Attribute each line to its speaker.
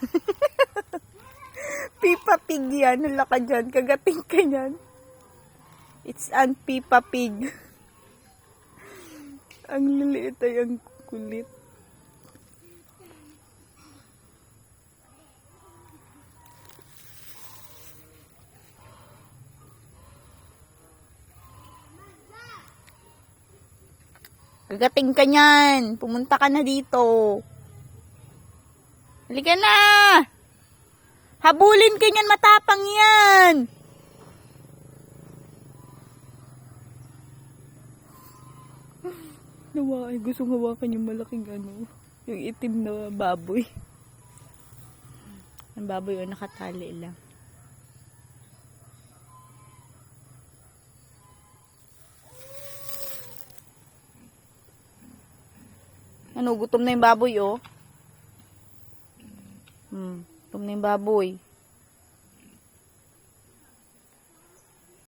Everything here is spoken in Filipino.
Speaker 1: Pipa pig yan. Hala ka dyan. Kagating ka yan. It's an pipa pig. ang liliit ay ang kulit. Kagating ka niyan. Pumunta ka na dito. Halika na! Habulin ka niyan, matapang yan! Nawa, ay gusto hawakan yung malaking ano, yung itim na baboy. Ang baboy o nakatali lang. Ano, gutom na yung baboy, oh. Hmm, gutom na yung baboy.